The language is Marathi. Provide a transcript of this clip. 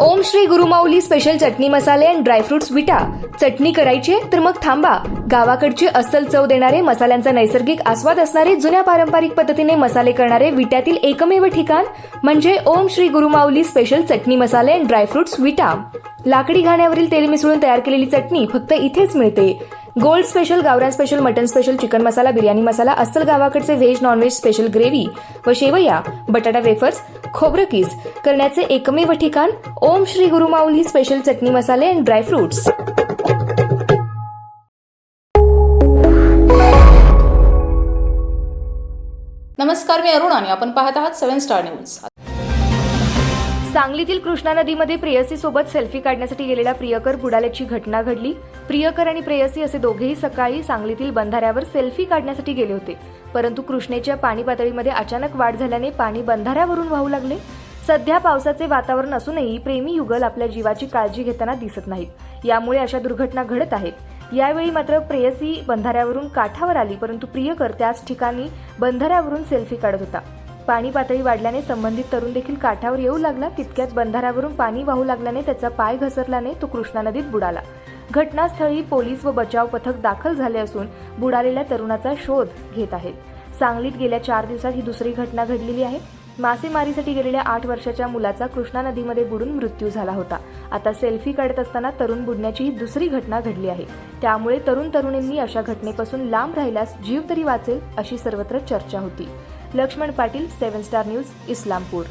ओम श्री गुरुमाऊली स्पेशल चटणी मसाले अँड ड्रायफ्रुट्स विटा. चटणी करायची तर मग थांबा. गावाकडचे अस्सल चव देणारे मसाल्यांचा नैसर्गिक आस्वाद असणारे जुन्या पारंपरिक पद्धतीने मसाले करणारे विट्यातील एकमेव ठिकाण म्हणजे ओम श्री गुरुमाऊली स्पेशल चटणी मसाले अँड ड्रायफ्रुट्स विटा. लाकडी घाण्यावरील तेल मिसळून तयार केलेली चटणी फक्त इथेच मिळते. गोल्ड स्पेशल गावरान special mutton special chicken masala biryani masala अस्सल गावाकडचे व्हेज नॉनव्हेज स्पेशल ग्रेव्ही व शेवया बटाटा वेफर्स खोबरं किस करण्याचे एकमेव ठिकाण ओम श्री गुरुमाऊली स्पेशल चटणी मसाले अँड ड्रायफ्रुट्स नमस्कार मी अरुण आणि आपण पाहत आहात सेव्हन स्टार न्यूज सांगलीतील कृष्णा नदीमध्ये प्रेयसी सोबत सेल्फी काढण्यासाठी गेलेला प्रियकर बुडाल्याची घटना घडली. प्रियकर आणि प्रेयसी असे दोघेही सकाळी सांगलीतील बंधाऱ्यावर सेल्फी काढण्यासाठी गेले होते. परंतु कृष्णेच्या पाणी पातळीमध्ये अचानक वाढ झाल्याने पाणी बंधाऱ्यावरून वाहू लागले. सध्या पावसाचे वातावरण असूनही प्रेमी युगल आपल्या जीवाची काळजी घेताना दिसत नाहीत. यामुळे अशा दुर्घटना घडत आहेत. यावेळी मात्र प्रेयसी बंधाऱ्यावरून काठावर आली परंतु प्रियकर त्याच ठिकाणी बंधाऱ्यावरून सेल्फी काढत होता. पाणी पातळी वाढल्याने संबंधित तरुण देखील काठावर येऊ लागला. तितक्यात बंधाऱ्यावरून पाणी वाहू लागल्याने त्याचा पाय घसरल्याने तो कृष्णा नदीत बुडाला. घटनास्थळी पोलीस व बचाव पथक दाखल झाले असून बुडालेल्या तरुणाचा शोध घेत आहेत. सांगलीत गेल्या चार दिवसात ही दुसरी घटना घडलेली आहे. मासेमारीसाठी गेलेल्या आठ वर्षाच्या मुलाचा कृष्णा नदीमध्ये बुडून मृत्यू झाला होता. आता सेल्फी काढत असताना तरुण बुडण्याची ही दुसरी घटना घडली आहे. त्यामुळे तरुण तरुणींनी अशा घटनेपासून लांब राहिल्यास जीव तरी वाचेल अशी सर्वत्र चर्चा होती. Laxman Patil seven star news Islampur.